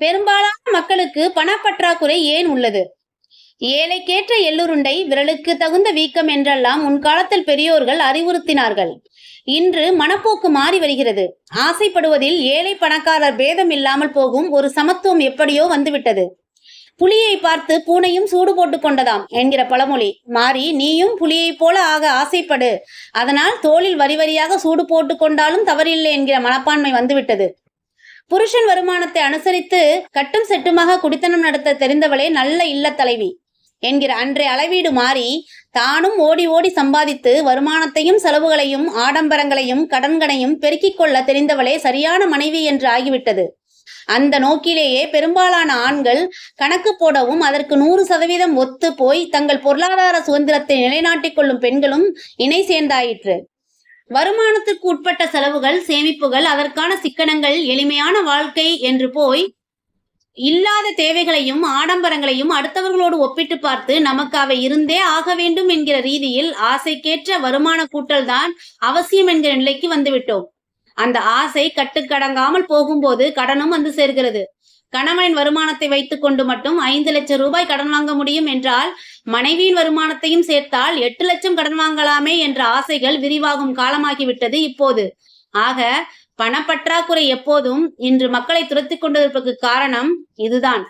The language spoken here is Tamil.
பெரும்பாலான மக்களுக்கு பணப்பற்றாக்குறை ஏன் உள்ளது? ஏழைக்கேற்ற எள்ளுருண்டை விரலுக்கு தகுந்த வீக்கம் என்றெல்லாம் முன்காலத்தில் பெரியோர்கள் அறிவுறுத்தினார்கள். இன்று மனப்போக்கு மாறி வருகிறது. ஆசைப்படுவதில் ஏழை பணக்காரர் பேதம் இல்லாமல் போகும் ஒரு சமத்துவம் எப்படியோ வந்துவிட்டது. புலியை பார்த்து பூனையும் சூடு போட்டு கொண்டதாம் என்கிற பழமொழி. மாறி நீயும் புலியைப் போல ஆக ஆசைப்படு. அதனால் தோளில் வரி வரியாக சூடு போட்டு கொண்டாலும் தவறில்லை என்கிற மனப்பான்மை வந்துவிட்டது. புருஷன் வருமானத்தை அனுசரித்து கட்டும் செட்டுமாக குடித்தனம் நடத்த தெரிந்தவளே நல்ல இல்ல தலைவி என்கிற அன்றைய அளவீடு மாறி தானும் ஓடி ஓடி சம்பாதித்து வருமானத்தையும் செலவுகளையும் ஆடம்பரங்களையும் கடன்களையும் பெருக்கிக் கொள்ள தெரிந்தவளே சரியான மனைவி என்று ஆகிவிட்டது. அந்த நோக்கிலேயே பெரும்பாலான ஆண்கள் கணக்கு போடவும் அதற்கு நூறு சதவீதம் ஒத்து போய் தங்கள் பொருளாதார சுதந்திரத்தை நிலைநாட்டிக் கொள்ளும் பெண்களும் இணை சேர்ந்தாயிற்று. வருமானத்துக்கு உட்பட்ட செலவுகள் சேமிப்புகள் அதற்கான சிக்கனங்கள் எளிமையான வாழ்க்கை என்று போய் இல்லாத தேவைகளையும் ஆடம்பரங்களையும் அடுத்தவர்களோடு ஒப்பிட்டு பார்த்து நமக்கு அவை இருந்தே ஆக வேண்டும் என்கிற ரீதியில் ஆசைக்கேற்ற வருமான கூட்டல் தான் அவசியம் என்கிற நிலைக்கு வந்துவிட்டோம். அந்த ஆசை கட்டுக்கடங்காமல் போகும்போது கடனும் வந்து சேர்கிறது. கணவனின் வருமானத்தை வைத்துக் கொண்டு மட்டும் ஐந்து லட்சம் ரூபாய் கடன் வாங்க முடியும் என்றால் மனைவியின் வருமானத்தையும் சேர்த்தால் எட்டு லட்சம் கடன் வாங்கலாமே என்ற ஆசைகள் விரிவாகும் காலமாகிவிட்டது இப்போது. ஆக பணப்பற்றாக்குறை எப்போதும் இன்று மக்களை துரத்தி கொண்டிருப்பதற்கு காரணம் இதுதான்.